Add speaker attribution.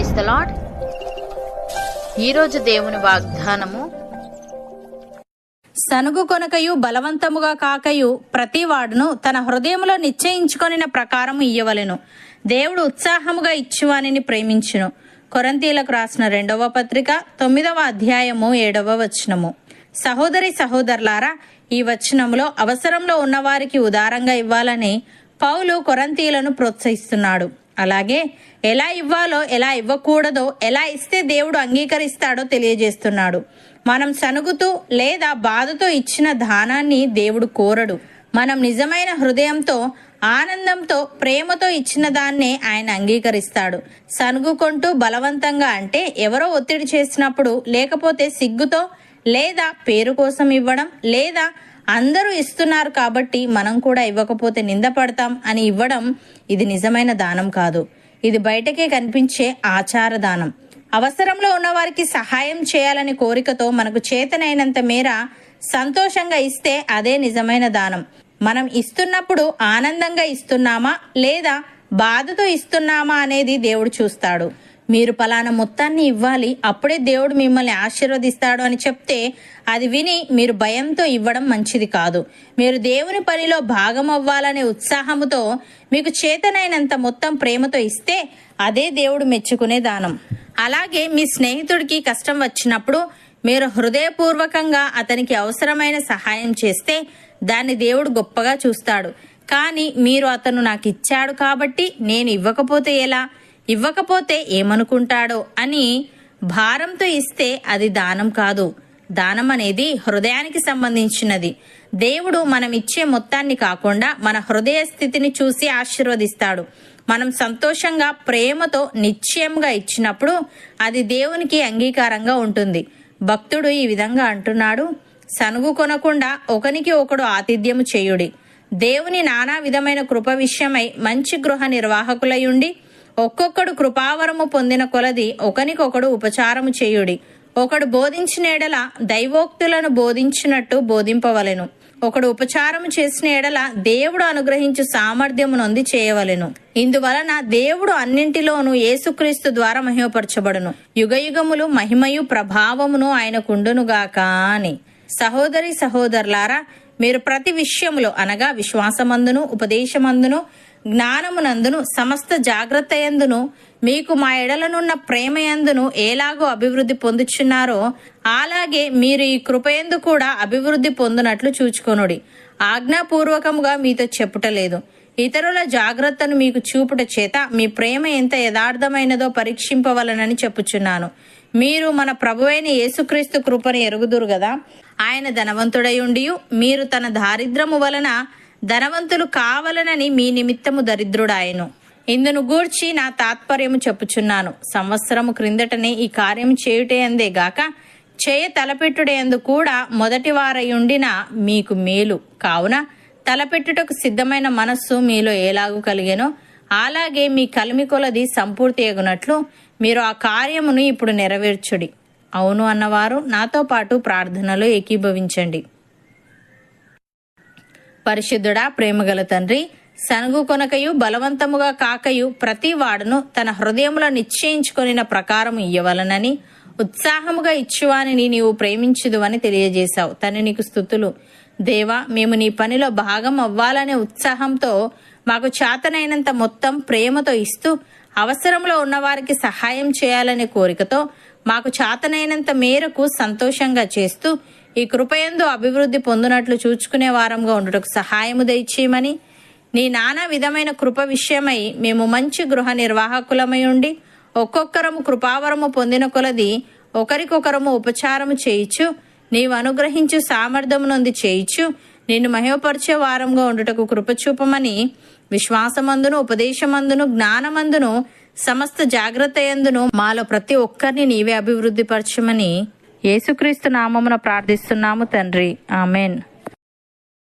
Speaker 1: Price the lord ఈరోజు దేవుని వాగ్దానము
Speaker 2: సనుగు కొనకయు బలవంతముగా కాకయు ప్రతివాడును తన హృదయములో నిశ్చయించుకొనిన ప్రకారము ఇయ్యవలెను. దేవుడు ఉత్సాహముగా ఇచ్చువానిని ప్రేమించును. కొరంతీలకు రాసిన రెండవ పత్రిక తొమ్మిదవ అధ్యాయము ఏడవ వచనము. సహోదరి సహోదరులారా ఈ వచనములో అవసరంలో ఉన్నవారికి ఉదారంగా ఇవ్వాలని పౌలు కొరంతీలను ప్రోత్సహిస్తున్నాడు. అలాగే ఎలా ఇవ్వాలో ఎలా ఇవ్వకూడదో ఎలా ఇస్తే దేవుడు అంగీకరిస్తాడో తెలియజేస్తున్నాడు. మనం సనుగుతూ లేదా బాధతో ఇచ్చిన దానాన్ని దేవుడు కోరడు. మనం నిజమైన హృదయంతో ఆనందంతో ప్రేమతో ఇచ్చిన దాన్నే ఆయన అంగీకరిస్తాడు. సనుగుకుంటూ బలవంతంగా అంటే ఎవరో ఒత్తిడి చేసినప్పుడు లేకపోతే సిగ్గుతో లేదా పేరు కోసం ఇవ్వడం లేదా అందరూ ఇస్తున్నారు కాబట్టి మనం కూడా ఇవ్వకపోతే నిందపడతాం అని ఇవ్వడం ఇది నిజమైన దానం కాదు. ఇది బయటకే కనిపించే ఆచార దానం. అవసరంలో ఉన్నవారికి సహాయం చేయాలని కోరికతో మనకు చేతనైనంత మేర సంతోషంగా ఇస్తే అదే నిజమైన దానం. మనం ఇస్తున్నప్పుడు ఆనందంగా ఇస్తున్నామా లేదా బాధతో ఇస్తున్నామా అనేది దేవుడు చూస్తాడు. మీరు పలానా మొత్తాన్ని ఇవ్వాలి అప్పుడే దేవుడు మిమ్మల్ని ఆశీర్వదిస్తాడు అని చెప్తే అది విని మీరు భయంతో ఇవ్వడం మంచిది కాదు. మీరు దేవుని పనిలో భాగం అవ్వాలనే ఉత్సాహముతో మీకు చేతనైనంత మొత్తం ప్రేమతో ఇస్తే అదే దేవుడు మెచ్చుకునే దానం. అలాగే మీ స్నేహితుడికి కష్టం వచ్చినప్పుడు మీరు హృదయపూర్వకంగా అతనికి అవసరమైన సహాయం చేస్తే దాన్ని దేవుడు గొప్పగా చూస్తాడు. కానీ మీరు అతను నాకు ఇచ్చాడు కాబట్టి నేను ఇవ్వకపోతే ఎలా? ఇవ్వకపోతే ఏమనుకుంటాడో అని భారంతో ఇస్తే అది దానం కాదు. దానం అనేది హృదయానికి సంబంధించినది. దేవుడు మనం ఇచ్చే మొత్తాన్ని కాకుండా మన హృదయ స్థితిని చూసి ఆశీర్వదిస్తాడు. మనం సంతోషంగా ప్రేమతో నిశ్చయంగా ఇచ్చినప్పుడు అది దేవునికి అంగీకారంగా ఉంటుంది. భక్తుడు ఈ విధంగా అంటున్నాడు సనుగు కొనకుండా ఒకనికి ఒకడు ఆతిథ్యము చేయుడి. దేవుని నానా విధమైన కృప విషయమై మంచి గృహ నిర్వాహకులయుండి ఒక్కొక్కడు కృపావరము పొందిన కొలది ఒకనికొకడు ఉపచారము చేయుడి. ఒకడు బోధించిన ఎడల దైవోక్తులను బోధించినట్టు బోధింపవలెను. ఒకడు ఉపచారము చేసిన ఎడల దేవుడు అనుగ్రహించు సామర్థ్యము నొంది చేయవలెను. ఇందువలన దేవుడు అన్నింటిలోనూ యేసుక్రీస్తు ద్వారా మహిమపరచబడును. యుగయుగములు మహిమయు ప్రభావమును ఆయనకుండునుగాక అని. సహోదరి సహోదరులారా మీరు ప్రతి విషయములో అనగా విశ్వాసమందును ఉపదేశమందును జ్ఞానమునందును సమస్త జాగ్రత్త ఎందును మీకు మా ఎడలనున్న ప్రేమ ఎందును ఎలాగో అభివృద్ధి పొందుచున్నారో అలాగే మీరు ఈ కృపయందు కూడా అభివృద్ధి పొందినట్లు చూచుకొనుడి. ఆజ్ఞాపూర్వకముగా మీతో చెప్పుటలేదు. ఇతరుల జాగ్రత్తను మీకు చూపుట చేత మీ ప్రేమ ఎంత యథార్థమైనదో పరీక్షింపవలనని చెప్పుచున్నాను. మీరు మన ప్రభువైన యేసుక్రీస్తు కృపను ఎరుగుదురు కదా ఆయన ధనవంతుడై ఉండియు మీరు తన దారిద్రము వలన ధనవంతులు కావలనని మీ నిమిత్తము దరిద్రుడాయను. ఇందును గూర్చి నా తాత్పర్యము చెప్పుచున్నాను. సంవత్సరము క్రిందటనే ఈ కార్యం చేయుటే అందే గాక చేయ తలపెట్టుడేందు కూడా మొదటి వారయుండిన మీకు మేలు. కావున తలపెట్టుటకు సిద్ధమైన మనస్సు మీలో ఎలాగు కలిగేనో? అలాగే మీ కలిమి కొలది సంపూర్తి ఎగునట్లు మీరు ఆ కార్యమును ఇప్పుడు నెరవేర్చుడి. అవును అన్నవారు నాతో పాటు ప్రార్థనలో ఏకీభవించండి. పరిశుద్ధుడా ప్రేమగల తండ్రి సనుగు కొనకయు బలవంతముగా కాకయు ప్రతి వాడును తన హృదయములో నిశ్చయించుకొనిన ప్రకారం ఇయ్యవలనని ఉత్సాహముగా ఇచ్చువానిని నీవు ప్రేమించుదువని తెలియజేశావు. తను నీకు స్థుతులు. దేవా మేము నీ పనిలో భాగం అవ్వాలనే ఉత్సాహంతో మాకు చేతనైనంత మొత్తం ప్రేమతో ఇస్తూ అవసరంలో ఉన్నవారికి సహాయం చేయాలనే కోరికతో మాకు చేతనైనంత మేరకు సంతోషంగా చేస్తూ ఈ కృపయందు అభివృద్ధి పొందినట్లు చూచుకునే వారంగా ఉండుటకు సహాయము దయచేయమని నీ నానా విధమైన కృప విషయమై మేము మంచి గృహ నిర్వాహకులమై ఉండి ఒక్కొక్కరము కృపావరము పొందిన కొలది ఒకరికొకరము ఉపచారము చేయిచు నీవు అనుగ్రహించు సామర్థ్యము నొంది చేయిచు నిన్ను మహిమపరిచే వారంగా ఉండుటకు కృపచూపమని విశ్వాసమందును ఉపదేశమందును జ్ఞానమందును సమస్త జాగ్రత్త ఎందును మాలో ప్రతి ఒక్కరిని నీవే అభివృద్ధి పరచమని యేసుక్రీస్తు నామమున ప్రార్థిస్తున్నాము తండ్రి. ఆమెన్.